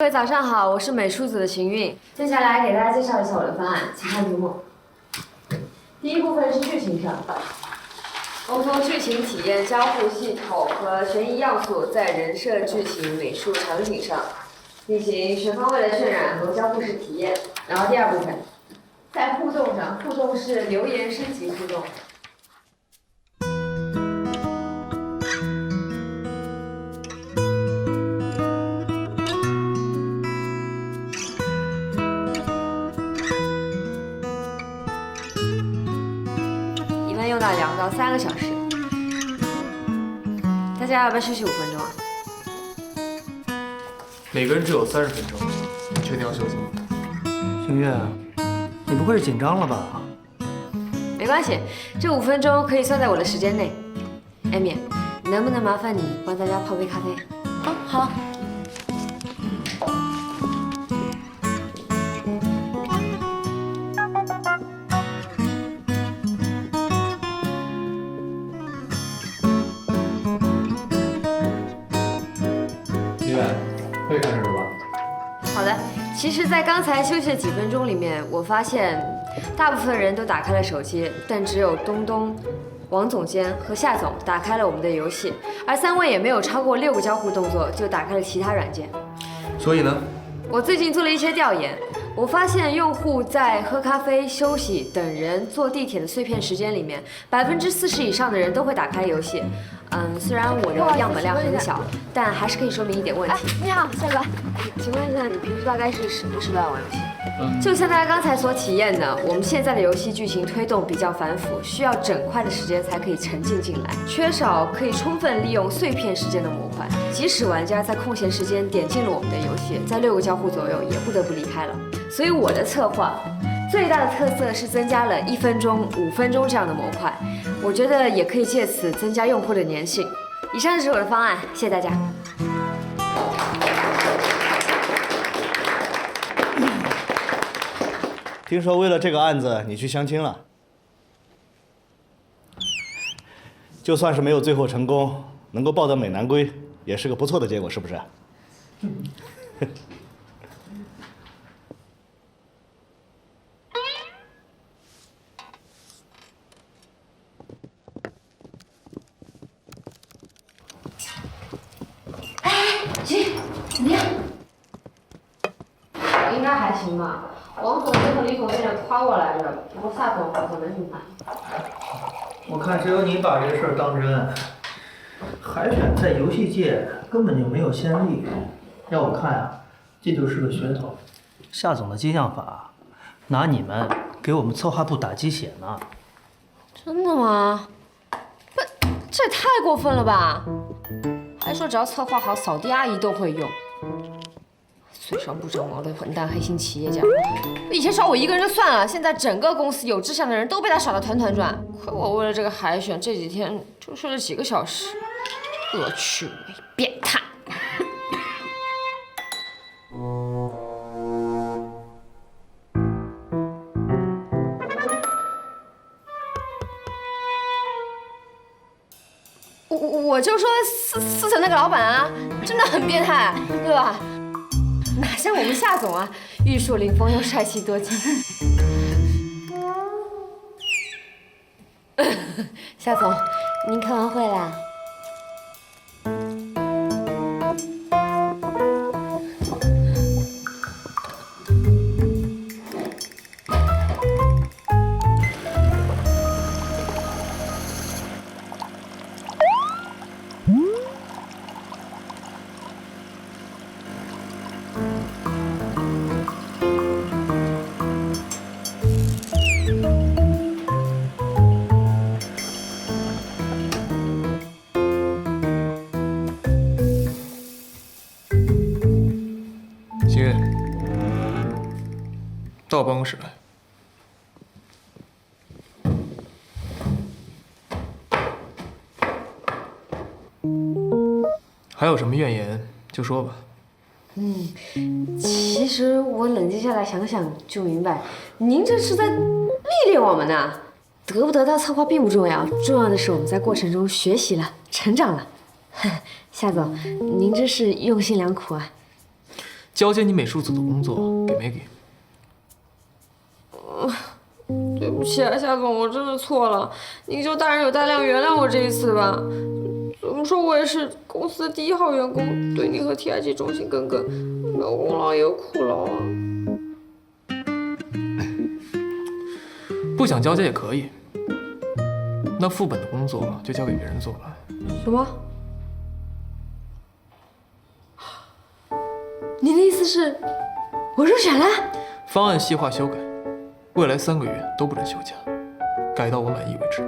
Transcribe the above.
各位早上好，我是美术组的秦韵，接下来给大家介绍一下我的方案，请看题目。第一部分是剧情上，我们从剧情体验、交互系统和悬疑要素，在人设、剧情、美术、场景上进行全方位的渲染和交互式体验。然后第二部分，在互动上，互动是留言升级互动。用到两到三个小时。大家要不要休息五分钟啊？每个人只有三十分钟，你确定要休息吗？星月，你不会是紧张了吧？没关系，这五分钟可以算在我的时间内。艾米，能不能麻烦你帮大家泡杯咖啡？哦，好。的。其实，在刚才休息的几分钟里面，我发现大部分人都打开了手机，但只有东东、王总监和夏总打开了我们的游戏，而三位也没有超过六个交互动作就打开了其他软件。所以呢？我最近做了一些调研，我发现用户在喝咖啡、休息、等人、坐地铁的碎片时间里面，百分之四十以上的人都会打开游戏。嗯，虽然我的样本量很小，但还是可以说明一点问题。你好，帅哥，请问一下，你平时大概是什么时段玩游戏？就像大家刚才所体验的，我们现在的游戏剧情推动比较繁复，需要整块的时间才可以沉浸进来，缺少可以充分利用碎片时间的模即使玩家在空闲时间点进了我们的游戏，在六个交互左右也不得不离开了。所以我的策划最大的特色是增加了一分钟、五分钟这样的模块，我觉得也可以借此增加用户的粘性。以上就是我的方案，谢谢大家。听说为了这个案子你去相亲了，就算是没有最后成功，能够抱得美男归，也是个不错的结果，是不是？行，怎么样？应该还行吧。王总监和李总监也夸我来着，不过夏总好像没什么反应。我看只有你把这事儿当真。海选在游戏界根本就没有先例，要我看啊，这就是个噱头。夏总的激将法，拿你们给我们策划部打鸡血呢。真的吗？不，这也太过分了吧！还说只要策划好，扫地阿姨都会用。嘴上不长毛的混蛋黑心企业家，以前耍我一个人就算了，现在整个公司有志向的人都被他耍得团团转。亏我为了这个海选，这几天就睡了几个小时。恶趣味，变态！我我我就说四四层那个老板啊，真的很变态，对吧？哪像我们夏总啊，玉树临风又帅气多金。夏总，您开完会啦？到我办公室来。还有什么怨言就说吧。嗯，其实我冷静下来想想就明白，您这是在历练我们呢。得不得到策划并不重要，重要的是我们在过程中学习了、成长了。夏总，您真是用心良苦啊。交接你美术组的工作给 Maggie。对不起啊，夏总，我真的错了，您就大人有大量，原谅我这一次吧。怎么说，我也是公司的第一号员工，对你和 TIG 忠心耿耿，没有功劳也有苦劳啊。不想交接也可以，那副本的工作就交给别人做了。什么？您的意思是，我入选了？方案细化修改，未来三个月都不准休假，改到我满意为止。